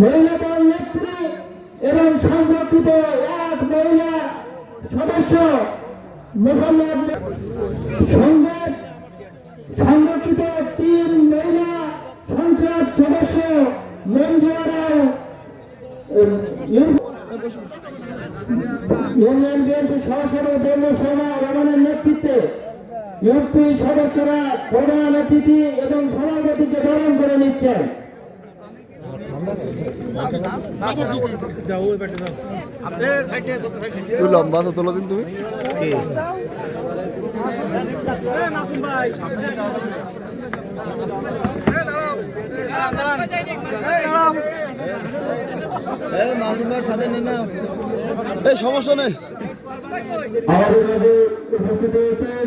মহিলা দল এবং সংরক্ষিত এক মহিলা সদস্য মোহাম্মদ সঙ্গে সংরক্ষিত তিন মহিলা সংসদ সদস্য Manjua Rao um, u- union BNP সহসভাপতি বন্ধু শর্মা রমনের নেতৃত্বে ইউপি সদস্যরা প্রধান অতিথি এবং সভাপতিকে বরণ করে নিচ্ছেন। তুই লম্বা তো তোলো দিন তুমি। সাথে নিয়ে না এই সমস্যা নেই আমাদের উপস্থিত হয়েছেন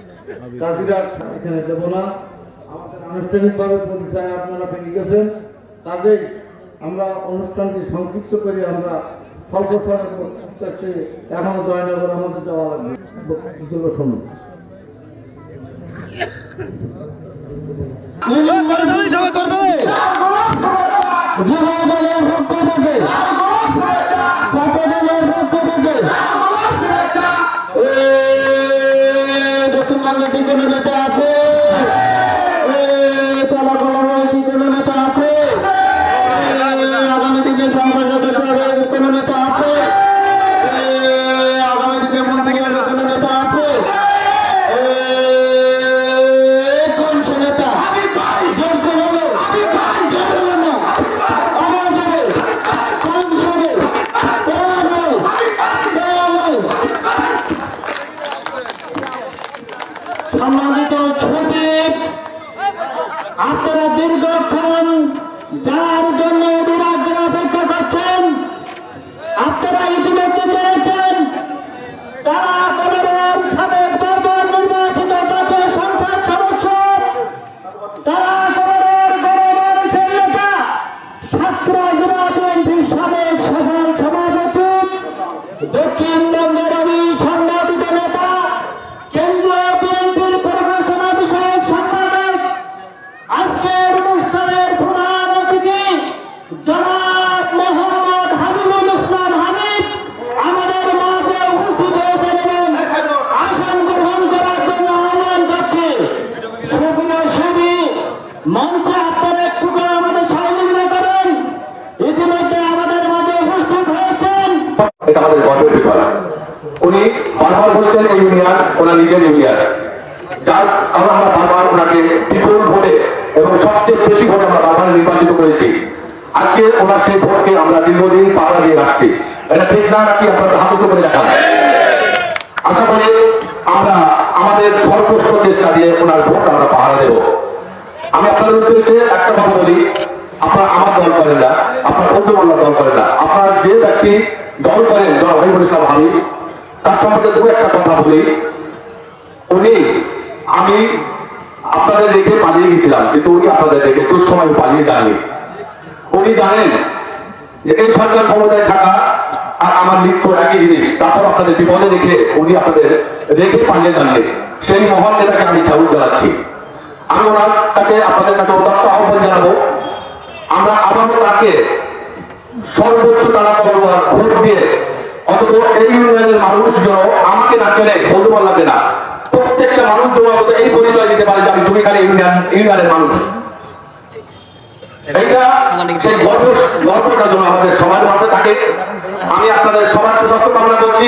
এখানে দেবো না। আমাদের আনুষ্ঠানিকভাবে পরিচয় আপনারা পেয়ে গেছেন। কাজে আমরা অনুষ্ঠানটি সংক্ষিপ্ত করে আমরা স্বল্প সময় এখনও জয়নগর আমাদের যাওয়া লাগবে শুনুন। যুব দক্ষিণবঙ্গে কি আপনারা দীর্ঘক্ষণ যার জন্য এদের আগ্রহ অপেক্ষা করছেন আপনারা ইতিমধ্যে পেরেছেন তারা মঞ্চে আপনারা একটু করে আমাদের সহযোগিতা করেন। ইতিমধ্যে আমাদের মাঝে উপস্থিত হয়েছেন। এটা আমাদের গর্বের বিষয়। উনি বারবার বলছেন ইউনিয়ন, ওনার নিজের ইউনিয়ন। যার আমরা আমরা বারবার ওনাকে বিপুল ভোটে এবং সবচেয়ে বেশি ভোটে আমরা বারবার নির্বাচিত করেছি। আজকে ওনার সেই ভোটকে আমরা দীর্ঘদিন পাহারা দিয়ে রাখছি এটা ঠিক না নাকি আপনারা হাত করে দেখান? আশা করি আমরা আমাদের সর্বোচ্চ চেষ্টা দিয়ে ওনার ভোট আমরা পাহারা দেব। আমি আপনাদের উদ্দেশ্যে একটা কথা বলি। আপনারা আমার দল করেন না, আপনার বন্ধু বান্ধব দল করেন না। আপনার যে ব্যক্তি দল করেন দল ভাই বলে ইসলাম হাবিব তার সম্পর্কে দু একটা কথা বলি। উনি, আমি আপনাদের রেখে পালিয়ে গেছিলাম, কিন্তু উনি আপনাদের রেখে দুঃসময় পালিয়ে যাননি। উনি জানেন যে এই সরকার ক্ষমতায় থাকা আর আমার মৃত্যু একই জিনিস, তারপর আপনাদের বিপদে রেখে উনি আপনাদের রেখে পালিয়ে জানলেন সেই মহান নেতাকে আমি চাউল জানাচ্ছি আমি ওনার কাছে আপনাদের কাছে উদাত্ত আহ্বান জানাব। আমরা আবারও তাকে সর্বোচ্চ তারা করবার ভোট দিয়ে অন্তত এই ইউনিয়নের মানুষ যেন আমাকে না চেনে বন্ধু পাল্লাতে না। প্রত্যেকটা মানুষ অন্তত এই পরিচয় দিতে পারে যে আমি জমিখালি ইউনিয়ন, ইউনিয়নের মানুষ। এইটা সেই গর্ব, গর্বটা যেন আমাদের সবার মাঝে থাকে। আমি আপনাদের সবার সুস্বাস্থ্য কামনা করছি।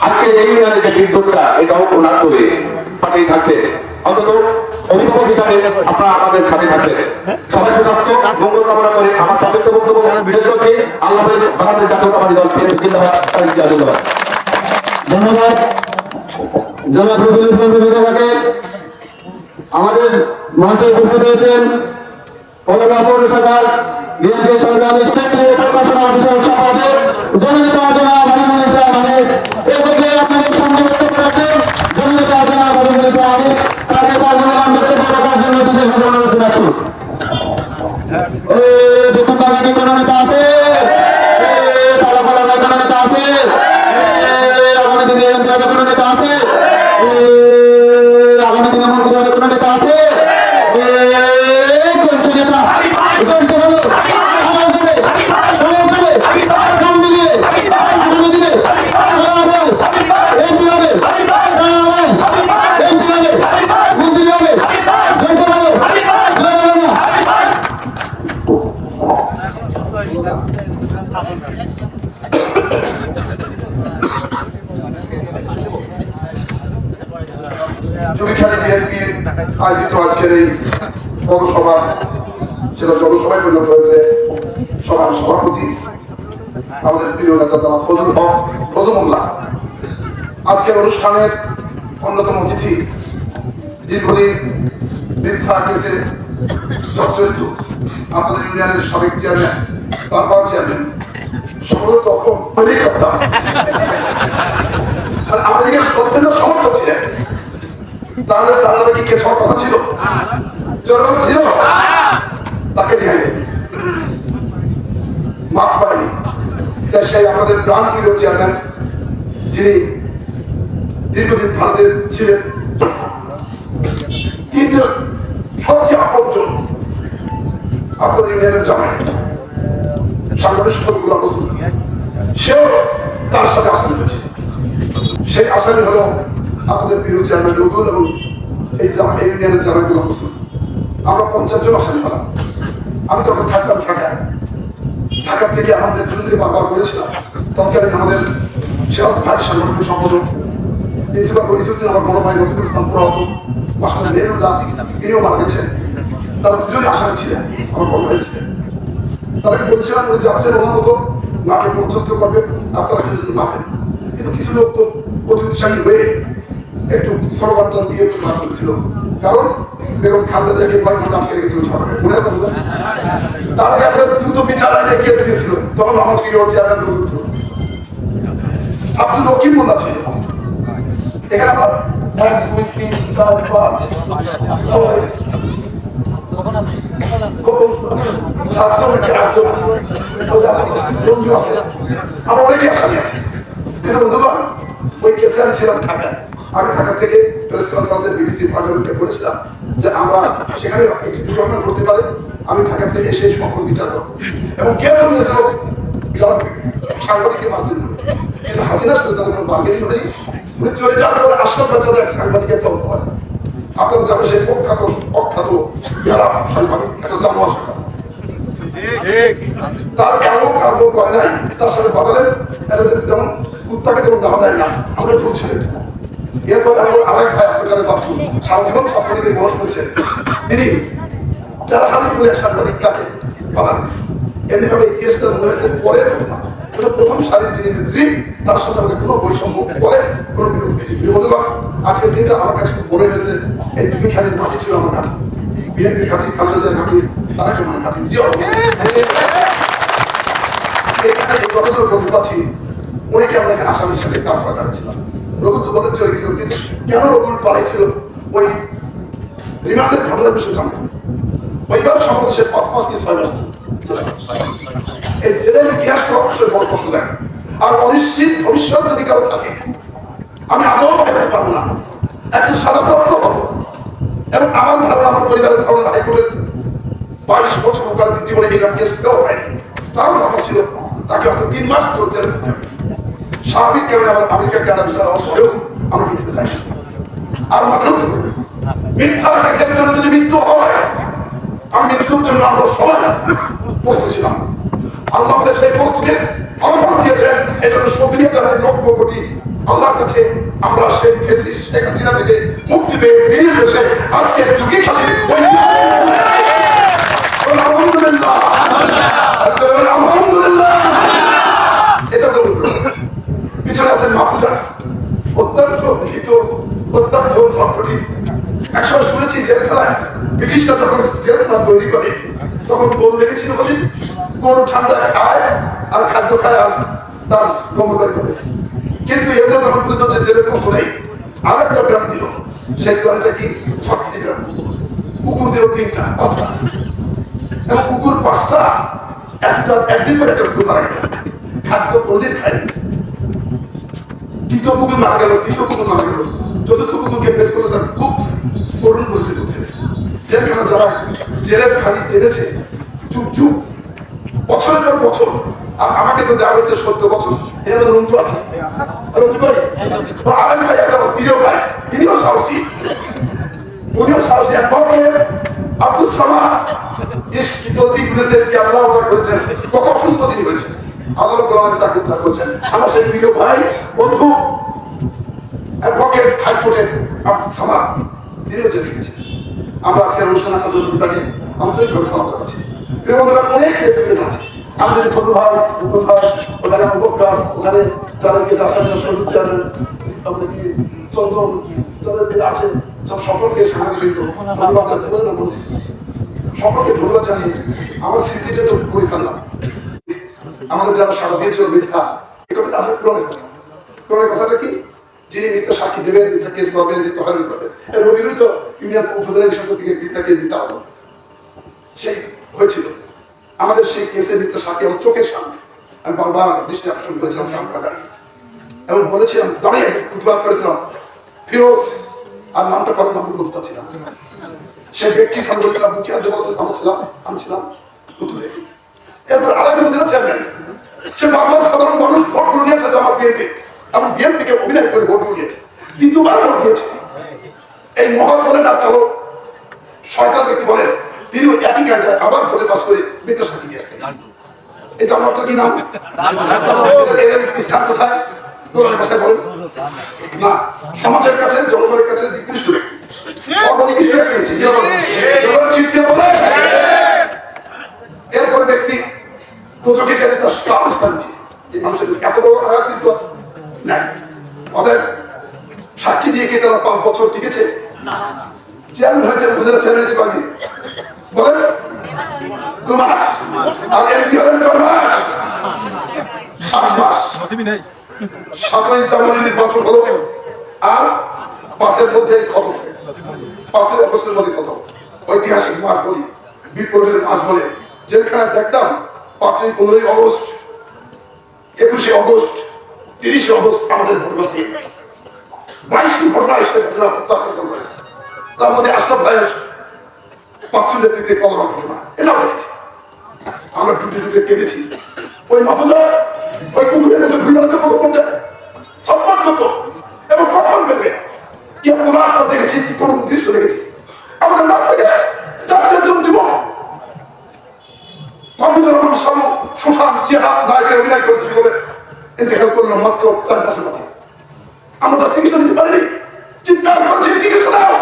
আজকে এই ইউনিয়নের যে বিদ্যুৎটা, এটাও ওনার তৈরি। পাশেই থাকবে। অন্তত অভিভাবক হিসাবে আপনারা আমাদের সাথে থাকবেন। সবাই সুস্বাস্থ্য, মঙ্গল কামনা করে আমার সতর্ক বক্তব্য বিশেষ করছি। আল্লাহ বাংলাদেশ জাতীয়তাবাদী দল জিন্দাবাদ। ধন্যবাদ। আমাদের মঞ্চে উপস্থিত হয়েছেন। কলকাতা বিএনপি সংগ্রামী আছে এই তালা পালা নয় কোনো নেতা আছে এই আগামী দিনে এমপি হবে কোনো নেতা আছে এই আগামী দিনে মন্ত্রী হবে কোনো নেতা আছে এই কোনটি নেতা কোনটি হলো আগামী দিনে আগামী দিনে কাম মিলিয়ে আগামী দিনে এমপি হবে এমপি হবে মন্ত্রী হবে কোনটি হলো জমিখালি বিএনপি আয়োজিত আজকের এই পৌরসভা সেটা জনসভায় পরিণত হয়েছে সভার সভাপতি আমাদের আজকের অনুষ্ঠানের অন্যতম অতিথি দীর্ঘদিন আমাদের ইউনিয়নের সাবেক চেয়ারম্যান চেয়ারম্যান। সম্ভবত তখন অনেক কথা। আর আমাদের সমর্থ ছিলেন। তাহলে তাকে মাপ পায়নি। সেই আমাদের প্রাণ প্রিয় চেয়ারম্যান, যিনি দীর্ঘদিন ভারতের ছিলেন। সবচেয়ে আপনাদের ইউনিয়নের জামাই সেও তার সাথে হয়েছে। সেই এই আমরা পঞ্চাশ জন আসামি হলাম। আমি তখন থাকতাম ঢাকায়। ঢাকা থেকে আমাদের দুজনকে বারবার বলেছিলাম, তৎকালীন আমাদের সেরাজ ভাই সাংগঠনিক সম্পাদক রহিসুদ্দিন আমার বড় ভাই ইসলাম পুরাত মাস্টার মেহরুল্লাহ, তিনিও মারা গেছেন। তারা দুজনই আসামি ছিলেন, আমার বড় ভাই ছিলেন। তাদেরকে বলেছিলাম উনি যাচ্ছেন ওনার মতো নাটক মঞ্চস্থ করবে, আপনারা কিন্তু কিছু লোক তো অতি উৎসাহী হয়ে একটু সরবার্তন দিয়ে করেছিল কারণ বেগম খালেদা জিয়াকে কয়েক ঘণ্টা আটকে রেখেছিল সরকারে মনে আছে তার আগে আপনার দ্রুত বিচার আইনে কেস দিয়েছিল। তখন আমার প্রিয় চেয়ারম্যান রয়েছিল আব্দুল রকিবুল্লাহ ছিল। এখানে আমরা এক, দুই, তিন, চার, পাঁচ আছে। আছে। আছে। ছিলাম ঢাকায়। আমি ঢাকা থেকে প্রেস কনফারেন্সে বিবিসি ফার্মেন্টে বলেছিলাম যে আমরা সেখানে একটি দুর্ঘটনা ঘটতে পারে, আমি ঢাকা থেকে সেই সকল বিচার করব। এবং কেউ যারা সাংবাদিককে মারছিল কিন্তু হাসিনার সাথে তাদের বার্গেনিং হয়নি, উনি চলে যাওয়ার পরে আশ্রম যাদের এক সাংবাদিকের তল্প হয়। আপনারা জানেন সেই প্রখ্যাত অখ্যাত যারা সাংবাদিক, একটা জানোয়ার তার কারও কারও করে নাই, তার সাথে বাদালেন এটা যেমন কুত্তাকে যেমন দেখা যায় না, আমরা ভুল ছিলেন এরপরে আমার আরেক ভাই আপনার কাছে সারা জীবন ছাত্রলীগের বহন করেছেন তিনি যারা হাবিবুল এক সাংবাদিক, তাকে পালান এমনিভাবে কেসটা মনে হয়েছে পরের ঘটনা। সেটা প্রথম সারির যিনি নেত্রী, তার সাথে আমাদের কোনো বৈষম্য পরে কোনো বিরোধ হয়নি। বিরোধীগণ আজকের দিনটা আমার কাছে খুব মনে হয়েছে, এই দুই খালির মাটি ছিল আমার ঘাটি বিএনপির ঘাটি খালেদা ঘাটি তারা আমার ঘাটি জি এই কথাগুলো বলতে পারছি অনেকে আমরা আসামি হিসেবে কাম করা দাঁড়িয়েছিলাম রঘুল তো কেন পালাইছিল? ওই রিমান্ডের বিষয়ে জানতাম ওইবার পাঁচ মাস কি অবশ্যই বড় অনিশ্চিত ভবিষ্যৎ যদি কারও থাকে, আমি আদৌ পারব না। একজন সাদা প্রাপ্ত এবং আমার ধারণা, আমার পরিবারের ধারণা হাইকোর্টের বাইশ বছর ওকালতি জীবনে এরকম কেস কেউ হয়নি তার ধারণা ছিল, তাকে হয়তো তিন মাস হবে। স্বাভাবিক কারণে আমার কানাডা বিচার হওয়া পরেও আমি পৃথিবীতে যাই আর মাথা উঠতে পারবে মিথ্যার জন্য যদি মৃত্যু হয়, আমি মৃত্যুর জন্য আমরা সবাই ছিলাম। আল্লাহ আমাদের সেই প্রস্তুতির ফলাফল দিয়েছেন। এই জন্য সক্রিয় কোটি আল্লাহর কাছে। আমরা সেই ফেসি শেখ হাসিনা থেকে মুক্তি পেয়ে বেরিয়ে এসে আজকে যুগে খালি আলহামদুলিল্লাহ আলহামদুলিল্লাহ এটা তো পিছনে আছেন মাহফুজা অত্যন্ত ভীত অত্যন্ত চটপটি শুনেছি জেলখানায় ব্রিটিশরা যখন জেলখানা তৈরি করে, তখন গরু লেগেছিল বলে গরু ঠান্ডা খায় আর খাদ্য খায় আর তার গমদায় করে। কিন্তু এতে তখন বুঝতে জেলের কষ্ট নেই আর একটা গ্রাম দিল। সেই গ্রামটা কি? ছটি গ্রাম কুকুর দিল তিনটা, পাঁচটা। এবং কুকুর পাঁচটা, একটা, একদিন পরে একটা কুকুর মারা গেছে। খাদ্য কোনদিন খায়নি। দ্বিতীয় কুকুর মারা গেল, তৃতীয় কুকুর মারা গেল চতুর্থ কুকুরকে বের করে তার খুব করুণ পরিস্থিতি উঠে জেলখানা যারা জেলের খালি টেনেছে চুপ চুপ। বছরের পর বছর। আর আমাকে তো দেওয়া হয়েছে সত্তর বছর। রঞ্জু আছে। রঞ্জু ভাই? আছে আমার প্রিয় ভাই। তিনিও সাহসী। উনিও সাহসী। এক আব্দুল ইস কি আল্লাহ করেছেন। কত অসুস্থ তিনি হয়েছেন। আল্লাহ কোরআনে তাকে উদ্ধার করেছেন। আমার সেই প্রিয় ভাই বন্ধু অ্যাডভোকেট হাইকোর্টের আব্দুল সামাদ তিনিও জেলে গেছেন আমরা আজকের অনুষ্ঠান জন্য তাকে আন্তরিকভাবে সালাম জানাচ্ছি। প্রিয় অনেক নেতৃত্ব আছে আমি যদি ছোট ভাই দুটো ভাই ওখানে আমার বকরা ওখানে যাদের গেছে আসামের সবুজ চেয়ারম্যান আমাদের কি চন্দন যাদের বেলা আছে, সব সকলকে সাংবাদিক ধন্যবাদ জানাতে বলছি সকলকে ধন্যবাদ জানিয়ে আমার স্মৃতিটা একটু পরীক্ষা নাম আমাদের যারা সারা দিয়েছিল মিথ্যা, এ কথাটা আসলে পুরনের কথা। পুরনের কথাটা কি? যিনি মিথ্যা সাক্ষী দেবেন মিথ্যা কেস করবেন মিথ্যা হয়রানি করবেন এর রবিরই তো ইউনিয়ন উপজেলা সংঘ থেকে মিথ্যা কেস দিতে হলো সেই হয়েছিল। আমাদের সেই কেসে মিথ্যা সাক্ষী আমার চোখের সামনে। আমি বারবার দৃষ্টি আকর্ষণ করেছিলাম সামনে এবং বলেছিলাম দাঁড়িয়ে প্রতিবাদ করেছিলাম। ফিরোজ, আর নামটা করার নাম বলতে চাচ্ছিলাম সেই ব্যক্তি সামনে বলেছিলাম মুখে হাত দেবো? আমার ছিলাম, আমি ছিলাম। পুতুলে এরপর আরেক মন্দিরা চেয়ারম্যান সে বাংলার সাধারণ মানুষ ভোট নিয়েছে আমার বিএনপি। এবং বিএনপি কে অভিনয় করে ভোট নিয়েছে দ্বিতীয়বার ভোট নিয়েছে এই মহল বলেন শয়তান ব্যক্তি বলেন একই কায়দায় আবার ভোটে পাস করে দিয়ে এই কি নাম? স্থান কোথায়? ভাষায় না, সমাজের কাছে, জনগণের কাছে নিকৃষ্ট ব্যক্তি। সর্বনিকৃষ্ট ব্যক্তি দুচোখে গেলে তার স্থান মানুষের এত বড় আঘাত নাই। অতএব সাক্ষী দিয়ে কি তারা পাঁচ বছর টিকেছে? চেয়ারম্যান হয়েছে চেয়ারম্যান হয়েছে কয়দিন? বলেন। দু মাস। আর এমপি হলেন কয় মাস? সাত মাস। সাতই জানুয়ারি নির্বাচন হলো। আর পাঁচের মধ্যে কত? পাঁচের অগস্টের মধ্যে কত? ঐতিহাসিক মাস বলি বিপ্লবের মাস বলে। যেখানে দেখতাম পাঁচই পনেরোই অগস্ট একুশে অগস্ট তিরিশে অগস্ট আমাদের বাইশটি হয়েছে। তার মধ্যে আশরাফ ভাইয়ের ঘটনা। এটাও দেখেছি। আমরা টুটে টুটে কেঁদেছি। ওই মাহফুজা, ওই কুকুরের মধ্যে করতে। এবং কখন বেরবে কি দেখেছি, কি কোনো দৃশ্য দেখেছি। ইন্তেকাল করল মাত্র চার মাসের মাথায়। আমরা চিকিৎসা দিতে পারিনি। চিৎকার করছি, চিকিৎসা দাও,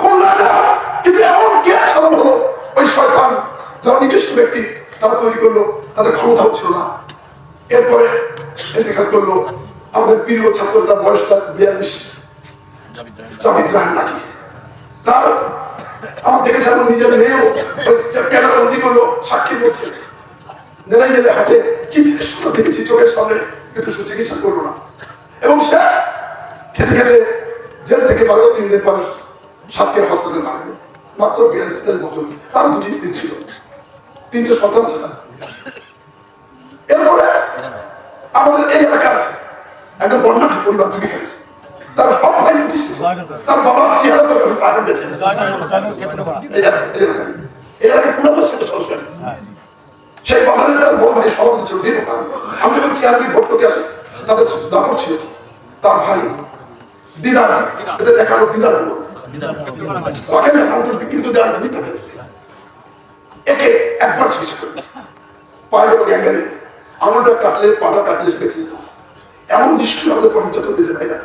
খুলনা দাও। কিন্তু এমন গ্যাস ছাড়ানো হলো ওই শয়তান, যারা নিকৃষ্ট ব্যক্তি, তারা তৈরি করল, তাদের ক্ষমতাও ছিল না। এরপরে ইন্তেকাল করল আমাদের প্রিয় ছাত্র তার বয়স তার বিয়াল্লিশ জাবিদ রাহান নাকি। তার, আমার দেখেছে আমার নিজের মেয়েও ক্যামেরা বন্দি করল সাক্ষীর মধ্যে। নেড়াই নেড়ে হাঁটে দৃশ্য চোখের সামনে কিন্তু সে চিকিৎসা করল না। এবং সে খেতে খেতে জেল থেকে বারো তিন দিন পর সাতকের হাসপাতাল মারা গেল। মাত্র বিয়াল্লিশ তেতাল্লিশ বছর। তার দুটি স্ত্রী ছিল। তিনটে সন্তান ছিল। এরপরে আমাদের এই এলাকার একজন বর্ণাঢ্য পরিবার চুরি খেলেছে। তার সব ভাই তার বাবার চেহারা তো আগে বেঁচে এলাকায়-। এই ছিল সরস্বতী সেই বাঙালির তার বড় ভাই সভাপতি ছিল দীর্ঘকাল আমি যখন চেয়ারম্যান ভোট করতে আসি, তাদের দাপট ছিল। তার ভাই, দিদার, এদের লেখা হলো দিদার দেওয়া একে একবার চিকিৎসা করে পায়ে গেল গ্যাঙ্গারি আঙুলটা কাটলে, পাটা কাটলে বেঁচে যেত। এমন নিষ্ঠুর আমাদের নির্যাতন দিয়েছে ভাইরা।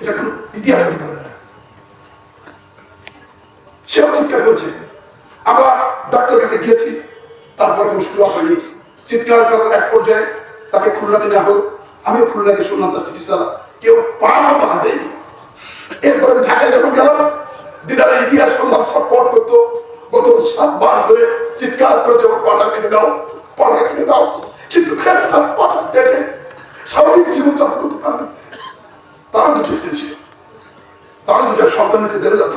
এটা কোনো ইতিহাস হতে পারে সেও চিৎকার করেছে। আমরা ডাক্তার কাছে গিয়েছি। তারপর কোনো সুরা হয়নি। চিৎকার করার এক পর্যায়ে তাকে খুলনাতে নেওয়া হলো আমিও খুলনাকে শুনলাম তার চিকিৎসা কেউ পা হাত দেয়নি। এরপরে আমি ঢাকায় যখন গেলাম, দিদার ইতিহাস শুনলাম সাপোর্ট করতো। গত সাতবার ধরে চিৎকার করেছে, আমার পাটা কেটে দাও, পাটা কেটে দাও। কিন্তু পাটা কেটে স্বাভাবিক জীবন যাপন করতে পারবে তারা দুটো স্ত্রী ছিল। তারা দুটো সন্তান হয়েছে জেলে যেতে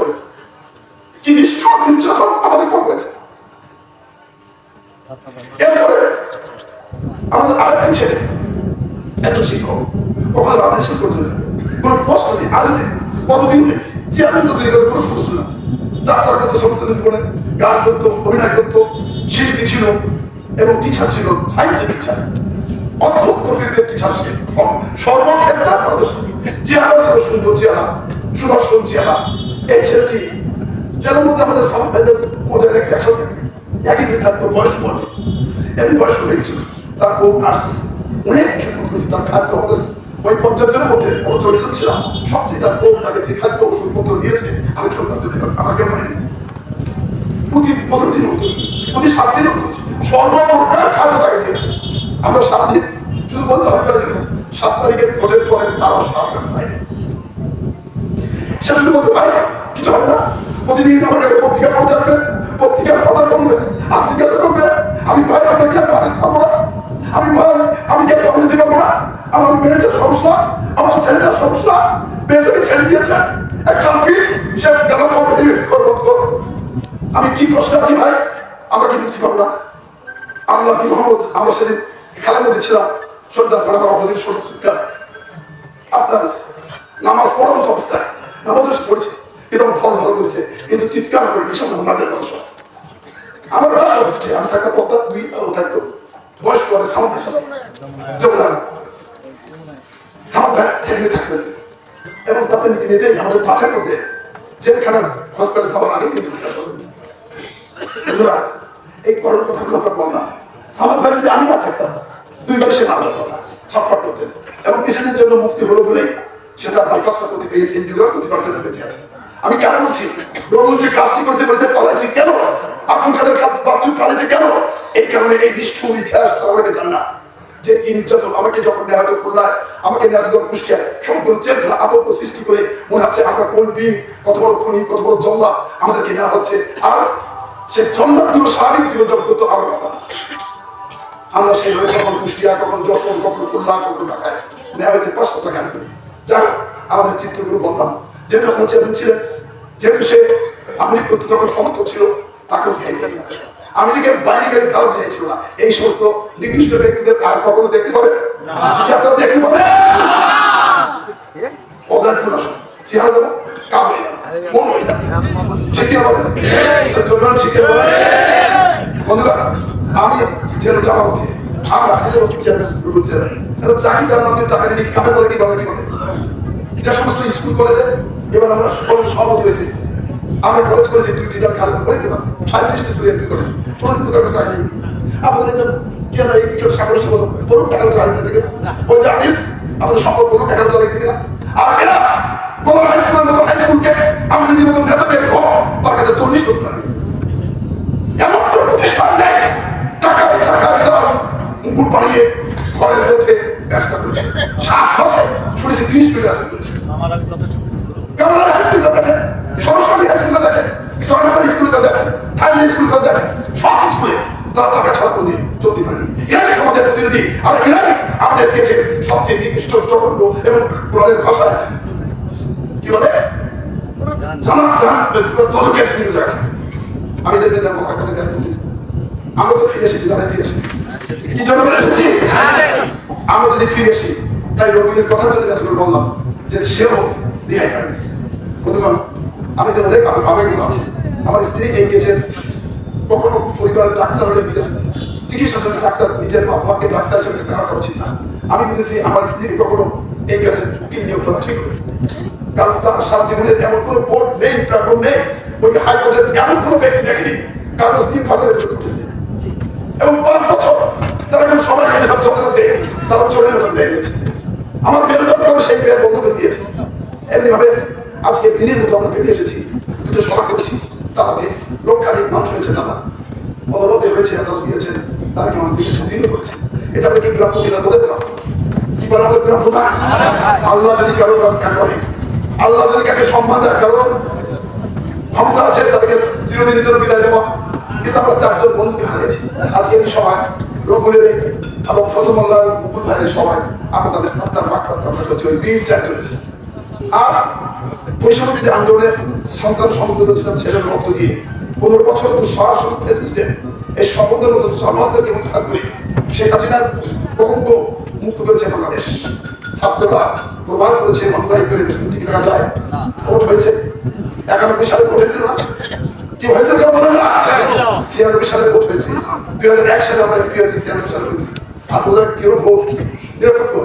কি নিশ্চয় নির্যাতন আমাদের পর হয়েছে এরপরে আমাদের আরেকটি ছেলে একজন শিক্ষক ওখানে শেষ করতে কোনো পোস্ট নেই আলু নেই পদবিও নেই চেয়ারম্যান তো তৈরি করে কোনো সুযোগ না ডাক্তার করতো সমস্ত জীবনে গান করতো অভিনয় করতো শিল্পী ছিল এবং টিচার ছিল সাহিত্যের টিচার অদ্ভুত প্রকৃতির টিচার ছিল সর্বক্ষেত্রে প্রদর্শন চেহারা ছিল সুন্দর চেহারা সুদর্শন চেহারা এই ছেলেটি জেলের মধ্যে আমাদের সালাম ভাইদের রেখে একসাথে একই দিন থাকতো, বয়স পড়ে এমনি বয়স হয়ে তার বউ নার্স। অনেক তার খাদ্য আমাদের ওই পঞ্চাশ মধ্যে আমরা জড়িত ছিলাম। সবচেয়ে তার বউ তাকে যে খাদ্য, ওষুধপত্র দিয়েছে, আমি কেউ তার জন্য আমরা কেউ প্রতি পনেরো দিন হতো। প্রতি সাত দিন হতো। সর্বপ্রকার খাদ্য তাকে দিয়েছে। আমরা সারাদিন শুধু বলতে হবে সাত তারিখের ভোটের পরে তারা আপনার পাইনি। সে শুধু বলতে পারে কিছু হবে না। প্রতিদিন আমার পত্রিকা পড়তে আসবে। পত্রিকার কথা বলবে জিজ্ঞাসা করবে আমি ভাই না। আমি ভাই আমি দিতে পারব না? আমার মেয়েটার সমস্যা, আমার ছেলেটার সমস্যা, মেয়েটাকে ছেড়ে দিয়েছে। এক কাম্পি সে আমি কি কষ্ট আছি ভাই? আমরা কি মুক্তি পাবো না? আল্লাহ কি মোহাম্মদ আমরা সেদিন খেলার মধ্যে ছিলাম। সন্ধ্যা করা অপদিন চিৎকার। আপনার নামাজ পড়ানো অবস্থায় নামাজ পড়ছে। আমার ধর ধর করছে। কিন্তু চিৎকার করে বিশাল মানুষ। আমার আমি দুই থাকতো ভাই। থাকতেন এবং তাতে আমাদের মধ্যে জেলখানার যাওয়ার আগে এই কথাগুলো আমরা বললাম সামাদ ভাই যদি আমি না থাকতাম, দুই না কথা করতেন। এবং কিছুদিনের জন্য মুক্তি হলো বলেই সে তার বাইপাসটা প্রতি এই আমি কেন বলছি? রবুল যে কাজটি করতে বলেছে এই কারণে এই নিষ্ঠুর ইতিহাস আমাকে জানে না। যে কি নির্যাতন আমাকে যখন নেওয়া হতো খুলনায় আমাকে নেওয়া হতো কুষ্টিয়ায় সম্পূর্ণ আতঙ্ক সৃষ্টি করে মনে হচ্ছে আমরা কোন বীর কত বড় কত বড় জল্লা আমাদেরকে নেওয়া হচ্ছে। আর সে স্বাভাবিক করতো আমার কথা। আমরা সেইভাবে কখন কুষ্টিয়া কখন যশোর কখন খুলনা কখন ঢাকায়। নেওয়া হয়েছে পাঁচশো টাকা হোক, আমাদের চিত্রগুলো বললাম। যেহেতু চেয়ারম্যান ছিলেন যেহেতু সে আমি তখন সমর্থক ছিল তাকেও খেয়ে দিলেন আমি থেকে বাইরে গেলে কারও না। এই সমস্ত নির্দিষ্ট ব্যক্তিদের আর কখনো দেখতে আপনারা দেখতে বন্ধুরা, আমি জেল মধ্যে সমস্ত স্কুল কলেজে। এবার আমরা সভাপতি হয়েছি। আমরা কলেজ করেছি, দুই তিনটা খালেজ করে দিলাম সাঁত্রিশটা স্কুল এমপি করেছি। কোনো কিন্তু কাগজ পাইনি আপনাদের যে কেন এই কেউ সাগরের সাথে বলুন টাকা টাকা কিনা ওই যে আনিস আপনাদের সম্পদ বলুন টাকা টাকা লাগছে কিনা আর এরা হাই স্কুলের মতো হাই স্কুলকে আমি যদি মতন নেতা তার কাছে টাকা এমন কোনো প্রতিষ্ঠান নেই। টাকায় তারা মুকুট ঘরের মধ্যে সাত মাসে শুনেছি তিরিশ কোটি আছে Kamal high school Saraswati high school দেখেন জয়নগর স্কুল দেখেন থাইল্যান্ড স্কুল দেখেন, সব স্কুলে তারা টাকা ছাড়া কোনদিন চলতে পারেনি। এরাই সমাজের প্রতিনিধি, আর এরাই আমাদের কাছে সবচেয়ে নিকৃষ্ট জঘন্য এবং কোরআনের ভাষায় কি বলে? আমার তো ফিরে এসেছি, তাহলে ফিরে কি জন্য আমরা যদি ফিরে আসি তাই রবিনের কথা বললাম যে সেও রেহাই বন্ধুগণ আমি তো অনেক আবে- আবেগ আছে। আমার স্ত্রী গেছে কখনো পরিবারের ডাক্তার হলে নিজের চিকিৎসা জন্য ডাক্তার, নিজের মাকে ডাক্তার হিসেবে ব্যবহার করা উচিত না। আমি বুঝেছি আমার স্ত্রীকে কখনো এই গ্যাসের উকিল নিয়োগ করা ঠিক হবে কারণ তার সারা জীবনের এমন কোনো বোর্ড নেই প্রাঙ্গন নেই, ওই হাইকোর্টের এমন কোনো ব্যক্তি দেখেনি দিয়ে ফাটাতে করতেছে এবং পাঁচ বছর তারা সময় নিয়ে সব যতটা দেয়নি তারা চোরের মতো দিয়ে দিয়েছে আমার বের দরকার সেই বের বন্ধুকে দিয়েছে। এমনি ভাবে আজকে দিনের মতো আমরা এসেছি। দুটো সভা করেছি। তাতে লক্ষাধিক মানুষ হয়েছে তারা অবরোধে হয়েছে তারা গিয়েছেন তারা কেমন দিয়েছে দিনও করেছে এটা কি প্রাপ্য কিনা বলে কি বলা হবে প্রাপ্য না আল্লাহ যদি কারও রক্ষা করে, আল্লাহ যদি কাকে সম্মান দেয় কারও ক্ষমতা আছে, তাদেরকে চিরদিনের জন্য বিদায় দেওয়া। কিন্তু আমরা চারজন বন্ধুকে হারিয়েছি। আজকে এই সময় রঘুলের এবং ফতমল্লার মুকুল ভাইয়ের সবাই আমরা তাদের হত্যার বাক্য আমরা ওই বীর চারজন। আর যদি আন্দোলনের সন্তান সমতুল্য ছেলের রক্ত দিয়ে। পনেরো বছর তো সরাসরি প্রেসিডেন্ট এই সম্বন্ধের মতো জানোয়ারদেরকে উদ্ধার করে শেখ হাসিনার প্রকল্প মুক্ত করেছে বাংলাদেশ। ছাত্ররা প্রমাণ করেছে অন্যায় করে টিকে থাকা যায়। ভোট হয়েছে। একানব্বই সালে ভোট হয়েছিল না? কি হয়েছে কেন বলেন না? ছিয়ানব্বই সালে ভোট হয়েছে। দুই হাজার এক সালে আমরা এমপি হয়েছি ছিয়ানব্বই সালে হয়েছে। আর বোধ হয় কেউ ভোট? নিরপেক্ষ।